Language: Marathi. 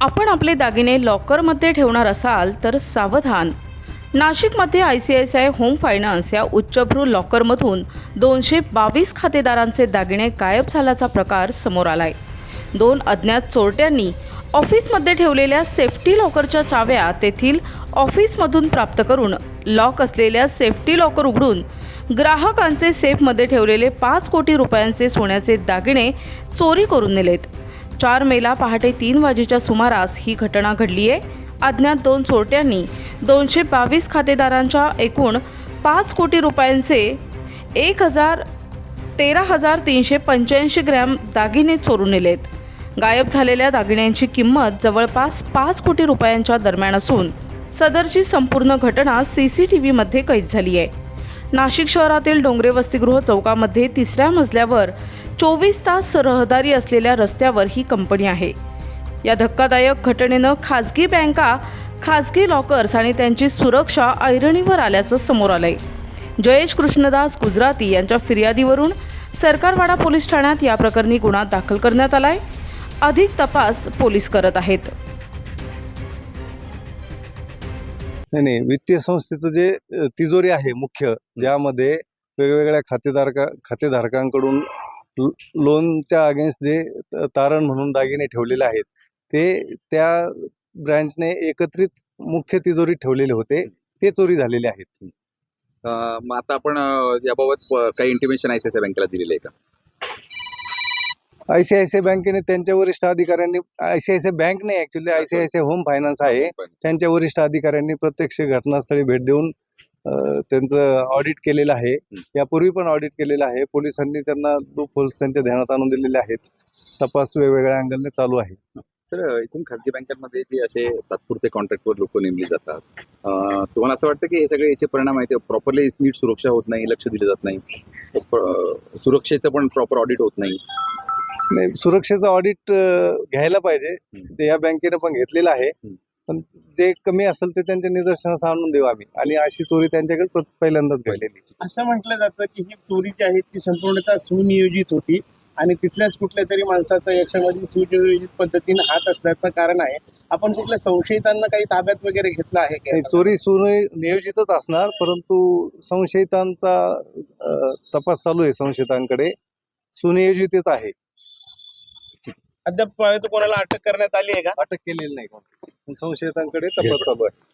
आपण आपले दागिने लॉकरमध्ये ठेवणार असाल तर सावधान. नाशिकमध्ये I C I C I home finance या उच्चभ्रू लॉकरमधून दोनशे बावीस खातेदारांचे दागिने गायब झाल्याचा प्रकार समोर आलाय. दोन अज्ञात चोरट्यांनी ऑफिसमध्ये ठेवलेल्या सेफ्टी लॉकरच्या चाव्या तेथील ऑफिसमधून प्राप्त करून लॉक असलेल्या सेफ्टी लॉकर उघडून ग्राहकांचे सेफमध्ये ठेवलेले पाच कोटी रुपयांचे सोन्याचे दागिने चोरी करून नेलेत. चार मेला पहाटे तीन वाजेच्या सुमारास ही घटना घडली आहे. अज्ञात दोन चोरट्यांनी दोनशे बावीस खातेदारांच्या एकूण पाच कोटी रुपयांचे एक हजार तेरा हजार तीनशे पंच्याऐंशी ग्रॅम दागिने चोरून नेलेत. गायब झालेल्या दागिन्यांची किंमत जवळपास पाच कोटी रुपयांच्या दरम्यान असून सदरची संपूर्ण घटना सी सी टी व्हीमध्ये कैद झाली आहे. नाशिक शहरातील डोंगरे वसतिगृह चौकामध्ये तिसऱ्या मजल्यावर चोवीस तास रहदारी असलेल्या रस्त्यावर ही कंपनी आहे. या धक्कादायक घटनेनं खाजगी बँका खाजगी लॉकर्स आणि त्यांची सुरक्षा ऐरणीवर आल्याचं समोर आलंय. जयेश कृष्णदास गुजराती यांच्या फिर्यादीवरून सरकारवाडा पोलीस ठाण्यात या प्रकरणी गुन्हा दाखल करण्यात आलाय. अधिक तपास पोलीस करत आहेत. नाही नाही वित्तीय संस्थेचं जे तिजोरी आहे मुख्य ज्यामध्ये वेगवेगळ्या खातेधारका खातेधारकांकडून लोनच्या अगेन्स्ट जे तारण म्हणून दागिने ठेवलेले आहेत ते त्या ब्रँचने एकत्रित मुख्य तिजोरीत ठेवलेले होते ते चोरी झालेले आहेत. मग आता आपण याबाबत काही intimation I C I C बँकेला दिलेलं आहे का? आय सी आय सी बँकेने त्यांच्या वरिष्ठ अधिकाऱ्यांनी I C I C bank नाही actually I C I C home finance आहे. त्यांच्या वरिष्ठ अधिकाऱ्यांनी प्रत्यक्ष घटनास्थळी भेट देऊन त्यांचं ऑडिट केलेलं आहे. यापूर्वी पण ऑडिट केलेलं आहे. पोलिसांनी त्यांना लूप होल्स त्यांच्या ध्यानात आणून दिलेले आहेत. तपास वेगवेगळ्या अँगलने चालू आहे. सर इथून खाजगी बँकांमध्ये जे असे तात्पुरते कॉन्ट्रॅक्टवर लोक नेमली जातात तुम्हाला असं वाटतं की हे सगळे याचे परिणाम आहेत? प्रॉपरली नीट सुरक्षा होत नाही लक्ष दिलं जात नाही. सुरक्षेचं पण प्रॉपर ऑडिट होत नाही. नाही सुरक्षेचं ऑडिट घ्यायला पाहिजे. ते या बँकेनं पण घेतलेलं आहे. पण जे कमी असेल ते त्यांच्या निदर्शनास आणून देऊ आम्ही. आणि अशी चोरी त्यांच्याकडे पहिल्यांदाच घडलेली. असं म्हटलं जातं की ही चोरी जी आहे ती संपूर्णतः सुनियोजित होती. आणि तिथल्याच कुठल्या तरी माणसाचा याच्यामध्ये सुनियोजित पद्धतीने हात असण्याचं कारण आहे. आपण कुठल्या संशयितांना काही ताब्यात वगैरे घेतलं आहे नाही, का चोरी सुनियोजितच असणार परंतु संशयितांचा तपास चालू आहे संशयितांकडे. सुनियोजितच आहे. अद्याप कोणाला अटक करण्यात आली आहे का? अटक केलेली नाही संशयितांकडे तपास चालू आहे.